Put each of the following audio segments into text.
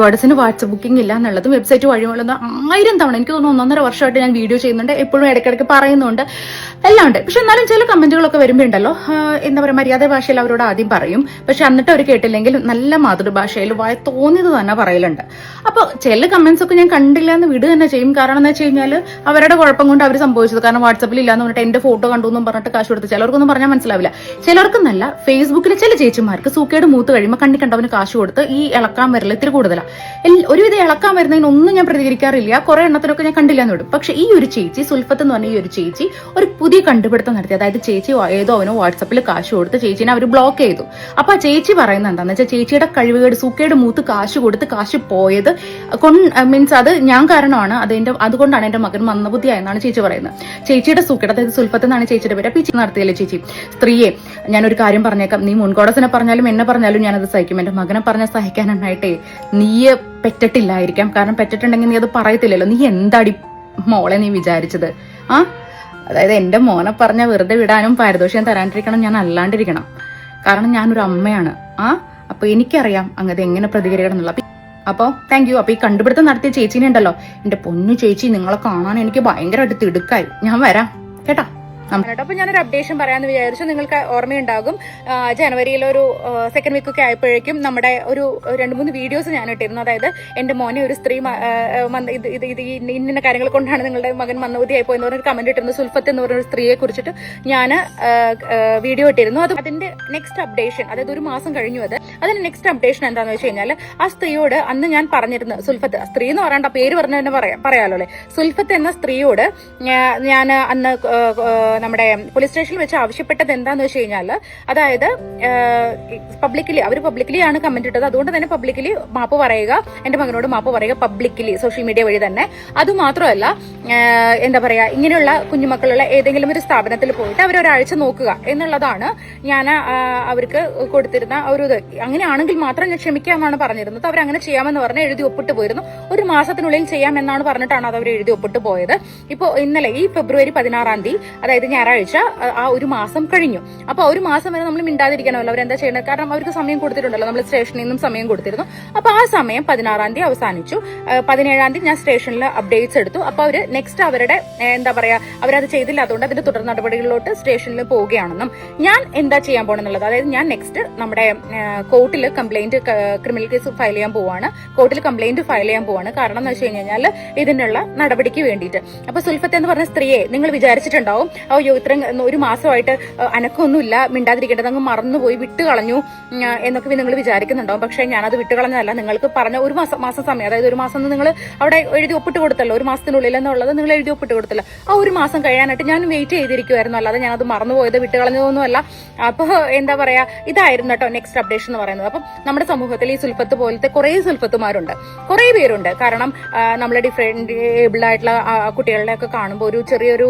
ഗോഡസിന് WhatsApp booking ഇല്ല എന്നുള്ളതും website വഴിയുള്ളത് ആയിരം തവണ. എനിക്ക് തോന്നുന്നു ഒന്നൊന്നര വർഷമായിട്ട് ഞാൻ വീഡിയോ ചെയ്യുന്നുണ്ട്. എപ്പോഴും ഇടയ്ക്കിടയ്ക്ക് പറയുന്നുണ്ട്. എല്ലാം ഉണ്ട്. പക്ഷെ എന്നാലും ചില കമന്റുകളൊക്കെ വരുമ്പോൾ ഉണ്ടല്ലോ എന്താ പറയുക മര്യാദ ഭാഷയിൽ അവരോട് ആദ്യം പറയും. പക്ഷെ എന്നിട്ട് അവർ കേട്ടില്ലെങ്കിൽ നല്ല മാതൃഭാഷയിൽ വായ തോന്നിയത് തന്നെ പറയലുണ്ട്. അപ്പോൾ ചില കമന്റ്സ് ഒക്കെ ഞാൻ കണ്ടില്ല എന്ന് വിട് തന്നെ ചെയ്യും. കാരണം എന്ന് വെച്ച് കഴിഞ്ഞാൽ അവരുടെ കുഴപ്പം കൊണ്ട് അവർ സംഭവിച്ചത്. കാരണം വാട്സപ്പിൽ ഇല്ലാന്ന് പറഞ്ഞിട്ട് എന്റെ ഫോട്ടോ കണ്ടു എന്നും പറഞ്ഞിട്ട് കാശ് കൊടുത്ത് ചിലർക്കൊന്നും പറഞ്ഞാൽ മനസ്സിലാവില്ല. ചിലർക്കെന്നല്ല ഫേസ്ബുക്കിലെ ചില ചേച്ചിമാർക്ക് സൂക്കേട് മൂത്ത് കഴിയുമ്പോൾ കണ്ടി കണ്ടവന് കാശ് കൊടുത്ത് ഈ ഇളക്കാൻ വരൽ ഇത്തിരി കൂടുതലാണ് ഒരുവിധം ഇളക്കാൻ വരുന്നതിനൊന്നും ഞാൻ പ്രതികരിക്കാറില്ല. കുറെ എണ്ണത്തിനൊക്കെ ഞാൻ കണ്ടില്ല എന്ന് വിടും. പക്ഷെ ഈ ഒരു ചേച്ചി സുൽഫത്ത് എന്ന് പറഞ്ഞ ഈ ഒരു ചേച്ചി ഒരു പുതിയ കണ്ടുപിടുത്തം നടത്തി. അതായത് ചേച്ചി ഏതോ അവനോ വാട്സപ്പിൽ കാശ് കൊടുത്ത് ചേച്ചിനെ അവർ ബ്ലോക്ക് ചെയ്തു. അപ്പൊ ആ ചേച്ചി പറയുന്നത് എന്താണെന്ന് വെച്ചാൽ ചേച്ചിയുടെ കഴിവുകേട് സൂക്കേട് മൂത്ത് കാശ് കൊടുത്ത് കാശ് പോയത് മീൻസ് അത് ഞാൻ കാരണമാണ്. അതിന്റെ അതുകൊണ്ടാണ് എന്റെ മകൻ മന്ദബുദ്ധിയായെന്നാണ് ചേച്ചി പറയുന്നത്. ചേച്ചിയുടെ സൂക്കേട് അതായത് സുൽഫത്ത് എന്നാണ് ചേച്ചിയുടെ പേര്. പിച്ചി നടത്തിയല്ലേ ചേച്ചി? സ്ത്രീയെ ഞാനൊരു കാര്യം പറഞ്ഞേക്കാം. നീ മുൻകോടസിനെ പറഞ്ഞാലും എന്നെ പറഞ്ഞാലും ഞാനത് സഹിക്കും. എന്റെ മകനെ പറഞ്ഞാൽ സഹിക്കാനായിട്ടേ നീ പെറ്റിട്ടില്ലായിരിക്കാം. കാരണം പെറ്റിട്ടുണ്ടെങ്കിൽ നീ അത് പറയത്തില്ലല്ലോ. നീ എന്താടി മോളെ നീ വിചാരിച്ചത്? ആ? അതായത് എന്റെ മോനെ പറഞ്ഞ വെറുതെ വിടാനും പാരിതോഷികം തരാണ്ടിരിക്കണം ഞാൻ അല്ലാണ്ടിരിക്കണം. കാരണം ഞാനൊരു അമ്മയാണ്. ആ? അപ്പൊ എനിക്കറിയാം അങ്ങത് എങ്ങനെ പ്രതികരിക്കണം എന്നുള്ള അപ്പോൾ താങ്ക് യു അപ്പൊ ഈ കണ്ടുപിടുത്തം നടത്തിയ ചേച്ചീനെ ഉണ്ടല്ലോ. എന്റെ പൊന്നു ചേച്ചി നിങ്ങളെ കാണാൻ എനിക്ക് ഭയങ്കരമായിട്ട് തിടുക്കായി. ഞാൻ വരാം. കേട്ടാ? അപ്പൊ ഞാനൊരു അപ്ഡേഷൻ പറയാന്ന് വിചാരിച്ചു. നിങ്ങൾക്ക് ഓർമ്മയുണ്ടാകും. ജനുവരിയിൽ ഒരു സെക്കൻഡ് വീക്ക് ഒക്കെ ആയപ്പോഴേക്കും നമ്മുടെ ഒരു രണ്ട് മൂന്ന് വീഡിയോസ് ഞാൻ ഇട്ടിരുന്നു. അതായത് എന്റെ മോനെ ഒരു സ്ത്രീ ഇത് ഇത് ഇന്ന കാര്യങ്ങൾ കൊണ്ടാണ് നിങ്ങളുടെ മകൻ മന്ദബുദ്ധിയായി പോയെന്ന് പറഞ്ഞൊരു കമന്റ് ഇട്ടിരുന്നു. സുൽഫത്ത് എന്ന് പറഞ്ഞൊരു സ്ത്രീയെ കുറിച്ചിട്ട് ഞാൻ വീഡിയോ ഇട്ടിരുന്നു. അത് അതിന്റെ നെക്സ്റ്റ് അപ്ഡേഷൻ അതായത് ഒരു മാസം കഴിഞ്ഞു അത്. അതിന്റെ നെക്സ്റ്റ് അപ്ഡേഷൻ എന്താണെന്ന് വെച്ച് കഴിഞ്ഞാൽ ആ സ്ത്രീയോട് അന്ന് ഞാൻ പറഞ്ഞിരുന്നു സുൽഫത്ത്. സ്ത്രീ എന്ന് പറയണ്ട പേര് പറഞ്ഞ തന്നെ പറയാം പറയാലോ അല്ലെ സുൽഫത്ത് എന്ന സ്ത്രീയോട് ഞാൻ അന്ന് നമ്മുടെ പോലീസ് സ്റ്റേഷനിൽ വെച്ച് ആവശ്യപ്പെട്ടത് എന്താന്ന് വെച്ച് കഴിഞ്ഞാൽ അതായത് പബ്ലിക്കലി അവർ പബ്ലിക്കലി ആണ് കമന്റ് ഇട്ടത്. അതുകൊണ്ട് തന്നെ പബ്ലിക്കലി മാപ്പ് പറയുക എന്റെ മകനോട് മാപ്പ് പറയുക പബ്ലിക്കലി സോഷ്യൽ മീഡിയ വഴി തന്നെ. അത് മാത്രമല്ല എന്താ പറയാ ഇങ്ങനെയുള്ള കുഞ്ഞുമക്കളുള്ള ഏതെങ്കിലും ഒരു സ്ഥാപനത്തിൽ പോയിട്ട് അവർ ഒരാഴ്ച നോക്കുക എന്നുള്ളതാണ് ഞാൻ അവർക്ക് കൊടുത്തിരുന്ന ഒരു ഇത്. അങ്ങനെയാണെങ്കിൽ മാത്രം ഞാൻ ക്ഷമിക്കാമെന്നാണ് പറഞ്ഞിരുന്നത്. അവർ അങ്ങനെ ചെയ്യാമെന്ന് പറഞ്ഞ് എഴുതി ഒപ്പിട്ട് പോയിരുന്നു. ഒരു മാസത്തിനുള്ളിൽ ചെയ്യാമെന്നാണ് പറഞ്ഞിട്ടാണ് അത് അവർ എഴുതി ഒപ്പിട്ട് പോയത്. ഇപ്പോൾ ഇന്നലെ ഈ ഫെബ്രുവരി പതിനാറാം തീയതി അതായത് ഞായറാഴ്ച ആ- ഒരു മാസം കഴിഞ്ഞു. അപ്പോൾ ഒരു മാസം വരെ നമ്മൾ മിണ്ടാതിരിക്കണമല്ലോ. അവരെന്താ ചെയ്യേണ്ടത് കാരണം അവർക്ക് സമയം കൊടുത്തിട്ടുണ്ടല്ലോ. നമ്മൾ സ്റ്റേഷനിൽ നിന്നും സമയം കൊടുത്തിരുന്നു. അപ്പോൾ ആ സമയം പതിനാറാം തീയതി അവസാനിച്ചു. പതിനേഴാം തീയതി ഞാൻ സ്റ്റേഷനിൽ അപ്ഡേറ്റ്സ് എടുത്തു. അപ്പോൾ അവർ നെക്സ്റ്റ് അവരുടെ എന്താ പറയാ അവരത് ചെയ്തില്ല അതുകൊണ്ട് അതിന്റെ തുടർ നടപടികളിലോട്ട് സ്റ്റേഷനിൽ പോവുകയാണെന്നും ഞാൻ എന്താ ചെയ്യാൻ പോകണമെന്നുള്ളത് അതായത് ഞാൻ നെക്സ്റ്റ് നമ്മുടെ കോർട്ടിൽ കംപ്ലൈന്റ് ക്രിമിനൽ കേസ് ഫയൽ ചെയ്യാൻ പോവാണ്. കോർട്ടിൽ കംപ്ലൈന്റ് ഫയൽ ചെയ്യാൻ പോവാണ്. കാരണം എന്ന് വെച്ച് കഴിഞ്ഞാൽ ഇതിനുള്ള നടപടിക്ക് വേണ്ടിയിട്ട്. അപ്പൊ സുൽഫത്ത് എന്ന് പറഞ്ഞ സ്ത്രീയെ നിങ്ങൾ വിചാരിച്ചിട്ടുണ്ടാവും അയ്യോ ഇത്രയും ഒരു മാസമായിട്ട് അനക്കൊന്നുമില്ല മിണ്ടാതിരിക്കേണ്ടത് അങ്ങ് മറന്നുപോയി വിട്ട് കളഞ്ഞു എന്നൊക്കെ നിങ്ങൾ വിചാരിക്കുന്നുണ്ടാവും. പക്ഷേ ഞാനത് വിട്ട് കളഞ്ഞതല്ല നിങ്ങൾക്ക് പറഞ്ഞ ഒരു മാസം മാസം സമയം അതായത് ഒരു മാസം നിങ്ങൾ അവിടെ എഴുതി ഒപ്പിട്ട് കൊടുത്തല്ലോ ഒരു മാസത്തിനുള്ളിൽ എന്നുള്ളത് നിങ്ങൾ എഴുതി ഒപ്പിട്ട് കൊടുത്തല്ലോ. ആ ഒരു മാസം കഴിയാനായിട്ട് ഞാൻ വെയിറ്റ് ചെയ്തിരിക്കുമായിരുന്നു അല്ലാതെ ഞാനത് മറന്നുപോയത് വിട്ട് കളഞ്ഞതൊന്നുമല്ല അപ്പോൾ എന്താ പറയാ ഇതായിരുന്നു കേട്ടോ നെക്സ്റ്റ് അപ്ഡേഷൻ എന്ന് പറയുന്നത്. അപ്പം നമ്മുടെ സമൂഹത്തിൽ ഈ സുൽഫത്ത് പോലത്തെ കുറേ സുൽഫത്തുമാരുണ്ട്. കുറേ പേരുണ്ട്. കാരണം നമ്മൾ ഡിഫറെന്റ് ഏബിൾഡ് ആയിട്ടുള്ള കുട്ടികളുടെ ഒക്കെ കാണുമ്പോൾ ഒരു ചെറിയൊരു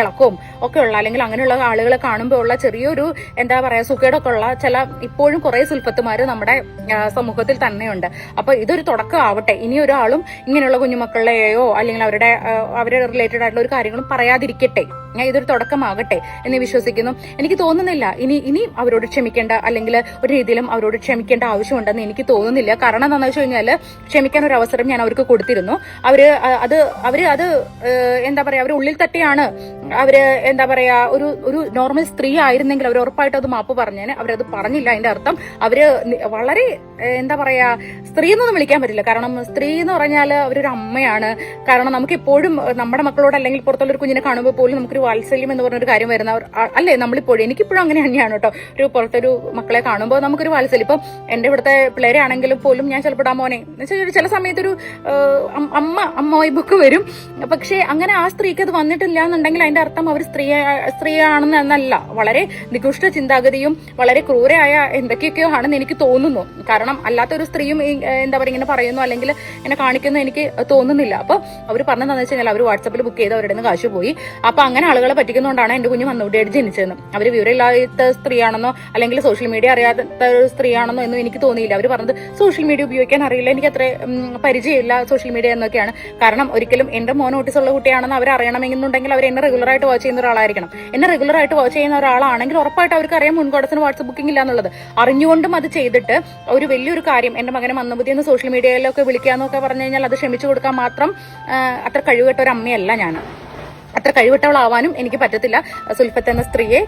ഇളക്കവും ഒക്കെ ഉള്ള അല്ലെങ്കിൽ അങ്ങനെയുള്ള ആളുകളെ കാണുമ്പോൾ ഉള്ള ചെറിയൊരു എന്താ പറയുക സുഖേടൊക്കെ ഉള്ള ചില ഇപ്പോഴും കുറേ സുൽഫത്തുമാർ നമ്മുടെ സമൂഹത്തിൽ തന്നെയുണ്ട്. അപ്പൊ ഇതൊരു തുടക്കം ആവട്ടെ. ഇനി ഒരാളും ഇങ്ങനെയുള്ള കുഞ്ഞുമക്കളെയോ അല്ലെങ്കിൽ അവരുടെ അവരെ റിലേറ്റഡ് ആയിട്ടുള്ള ഒരു കാര്യങ്ങളും പറയാതിരിക്കട്ടെ. ഞാൻ ഇതൊരു തുടക്കമാകട്ടെ എന്ന് വിശ്വസിക്കുന്നു. എനിക്ക് തോന്നുന്നില്ല. ഇനി ഇനി അവരോട് ക്ഷമിക്കേണ്ട അല്ലെങ്കിൽ ഒരു രീതിയിലും അവരോട് ക്ഷമിക്കേണ്ട ആവശ്യമുണ്ടെന്ന് എനിക്ക് തോന്നുന്നില്ല. കാരണം എന്താണെന്ന് വെച്ച് കഴിഞ്ഞാൽ ക്ഷമിക്കാൻ ഒരു അവസരം ഞാൻ അവർക്ക് കൊടുത്തിരുന്നു. അവർ അത് അവർ അത് എന്താ പറയാ അവർ ഉള്ളിൽ തട്ടിയാണ് അവർ എന്താ പറയാ ഒരു ഒരു നോർമൽ സ്ത്രീ ആയിരുന്നെങ്കിൽ അവർ ഉറപ്പായിട്ട് അത് മാപ്പ് പറഞ്ഞേനെ. അവരത് പറഞ്ഞില്ല അതിന്റെ അർത്ഥം. അവർ വളരെ എന്താ പറയാ സ്ത്രീ എന്നൊന്നും വിളിക്കാൻ പറ്റില്ല. കാരണം സ്ത്രീ എന്ന് പറഞ്ഞാൽ അവരൊരു അമ്മയാണ്. കാരണം നമുക്ക് എപ്പോഴും നമ്മുടെ മക്കളോട് അല്ലെങ്കിൽ പുറത്തുള്ള ഒരു കുഞ്ഞിനെ കാണുമ്പോൾ പോലും നമുക്കൊരു വാത്സല്യം എന്ന് പറഞ്ഞൊരു കാര്യം വരുന്ന അല്ലേ നമ്മളിപ്പോഴും? എനിക്കിപ്പോഴും അങ്ങനെ തന്നെയാണ് കേട്ടോ. ഒരു പുറത്തൊരു മക്കളെ കാണുമ്പോൾ നമുക്കൊരു വാത്സല്യം. ഇപ്പം എന്റെ ഇവിടുത്തെ പിള്ളേരെ ആണെങ്കിലും പോലും ഞാൻ ചിലപ്പോൾ ആ മോനെ എന്ന് ചില സമയത്തൊരു അമ്മ അമ്മ വൈബൊക്കെ വരും. പക്ഷേ അങ്ങനെ ആ സ്ത്രീക്ക് അത് വന്നിട്ടില്ല എന്നുണ്ടെങ്കിൽ അതിന്റെ അർത്ഥം അവർ സ്ത്രീ സ്ത്രീയാണെന്ന് എന്നല്ല. വളരെ നികൃഷ്ട ചിന്താഗതിയും വളരെ ക്രൂരയായ എന്തൊക്കെയൊക്കെയോ ആണെന്ന് എനിക്ക് തോന്നുന്നു. കാരണം അല്ലാത്തൊരു സ്ത്രീയും എന്താ പറയുക ഇങ്ങനെ പറയുന്നു അല്ലെങ്കിൽ എന്നെ കാണിക്കുന്നു എനിക്ക് തോന്നുന്നില്ല. അപ്പൊ അവർ പറഞ്ഞതെന്ന് വെച്ച് കഴിഞ്ഞാൽ അവർ വാട്സപ്പിൽ ബുക്ക് ചെയ്ത് അവരുടെ നിന്ന് കാശ് പോയി അപ്പൊ അങ്ങനെ ആളുകളെ പറ്റിക്കുന്നതുകൊണ്ടാണ് എന്റെ കുഞ്ഞ് മന്നൂട്ടിയായിട്ട് ജനിച്ചതെന്ന്. അവർ വിവരമില്ലാത്ത സ്ത്രീയാണെന്നോ അല്ലെങ്കിൽ സോഷ്യൽ മീഡിയ അറിയാത്ത സ്ത്രീയാണെന്നോ എന്നും എനിക്ക് തോന്നിയില്ല. അവർ പറഞ്ഞത് സോഷ്യൽ മീഡിയ ഉപയോഗിക്കാൻ അറിയില്ല. എനിക്ക് അത്ര പരിചയമില്ല സോഷ്യൽ മീഡിയ എന്നൊക്കെയാണ്. കാരണം ഒരിക്കലും എന്റെ മോൻ ഓട്ടിസുള്ള കുട്ടിയാണെന്ന് അവർ അറിയണമെന്നുണ്ടെങ്കിൽ അവർ എന്നെ റെഗുലർ ആയിട്ട് വാച്ച് ചെയ്യുന്ന ഒരാളായിരിക്കണം. എന്നെ റെഗുലർ ആയിട്ട് വാച്ച് ചെയ്യുന്ന ഒരാളാണെങ്കിൽ ഉറപ്പായിട്ട് അവർക്ക് അറിയാം മുൻകോടത്തിന് വാട്സപ്പ് ബുക്കിംഗ് ഇല്ല എന്നുള്ളത്. അറിഞ്ഞുകൊണ്ടും അത് ചെയ്തിട്ട് ഒരു വലിയൊരു കാര്യം എന്റെ മകനെ മന്ദബുദ്ധി എന്ന് സോഷ്യൽ മീഡിയയിലൊക്കെ വിളിക്കാന്നൊക്കെ പറഞ്ഞു കഴിഞ്ഞാൽ അത് ക്ഷമിച്ചു കൊടുക്കാൻ മാത്രം അത്ര കഴിവുകെട്ട ഒരു അമ്മയല്ല ഞാൻ അത്ര കഴിവിട്ടവളാവാനും എനിക്ക് പറ്റത്തില്ല സുൽഫത്ത് എന്ന സ്ത്രീയെ.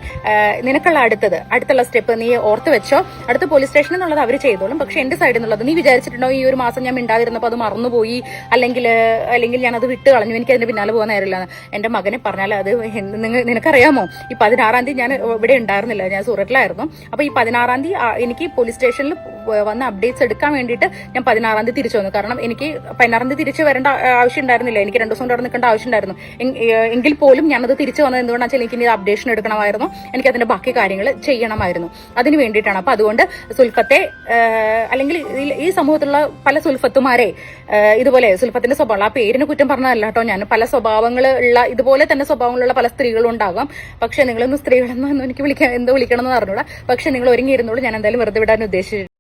നിനക്കുള്ള അടുത്തത് അടുത്തുള്ള സ്റ്റെപ്പ് നീ ഓർത്ത് വെച്ചോ. അടുത്ത പോലീസ് സ്റ്റേഷൻ എന്നുള്ളത് അവർ ചെയ്തോളും. പക്ഷെ എന്റെ സൈഡിൽ നിന്നുള്ളത് നീ വിചാരിച്ചിട്ടുണ്ടോ ഈ ഒരു മാസം ഞാൻ മിണ്ടാതിരുന്നപ്പോൾ അത് മറന്നുപോയി? അല്ലെങ്കിൽ അല്ലെങ്കിൽ ഞാൻ അത് വിട്ട് കളഞ്ഞു എനിക്ക് അതിന്റെ പിന്നാലെ പോകാൻ നേരമില്ല എന്റെ മകനെ പറഞ്ഞാൽ അത് നിനക്കറിയാമോ? ഈ പതിനാറാം തീയതി ഞാൻ ഇവിടെ ഉണ്ടായിരുന്നില്ല ഞാൻ സൂററ്റിലായിരുന്നു. അപ്പൊ ഈ പതിനാറാം തീയതി എനിക്ക് പോലീസ് സ്റ്റേഷനിൽ വന്ന അപ്ഡേറ്റ്സ് എടുക്കാൻ വേണ്ടിയിട്ട് ഞാൻ പതിനാറാം തീയതി തിരിച്ചു വന്നു. കാരണം എനിക്ക് പതിനാറാം തീയതി തിരിച്ചു വരേണ്ട ആവശ്യം ഉണ്ടായിരുന്നില്ല. എനിക്ക് രണ്ടു ദിവസം അവിടെ നിൽക്കേണ്ട ആവശ്യം ഉണ്ടായിരുന്നു. എങ്കിൽ പോലും ഞാനത് തിരിച്ചു വന്നത് എന്തുകൊണ്ടാണെന്ന് വെച്ചാൽ എനിക്ക് അപ്ഡേഷൻ എടുക്കണമായിരുന്നു. എനിക്ക് അതിന്റെ ബാക്കി കാര്യങ്ങൾ ചെയ്യണമായിരുന്നു. അതിന് വേണ്ടിയിട്ടാണ്. അപ്പൊ അതുകൊണ്ട് സുൽഫത്തെ അല്ലെങ്കിൽ ഈ- സമൂഹത്തിലുള്ള പല സുൽഫത്തുമാരെ ഇതുപോലെ സുൽഫത്തിന്റെ സ്വഭാവം ആ പേരിന് കുറ്റം പറഞ്ഞതല്ല കേട്ടോ ഞാൻ. പല സ്വഭാവങ്ങൾ ഉള്ള ഇതുപോലെ തന്നെ സ്വഭാവങ്ങളുള്ള പല സ്ത്രീകളും ഉണ്ടാകാം. പക്ഷെ നിങ്ങളൊന്നും സ്ത്രീകളെന്നൊന്നും എനിക്ക് വിളിക്കാൻ എന്തോ വിളിക്കണം എന്ന് പറഞ്ഞൂടാ പക്ഷെ നിങ്ങൾ ഒരുങ്ങിയിരുന്നോളൂ ഞാൻ എന്തായാലും വെറുതെ വിടാൻ ഉദ്ദേശിച്ചു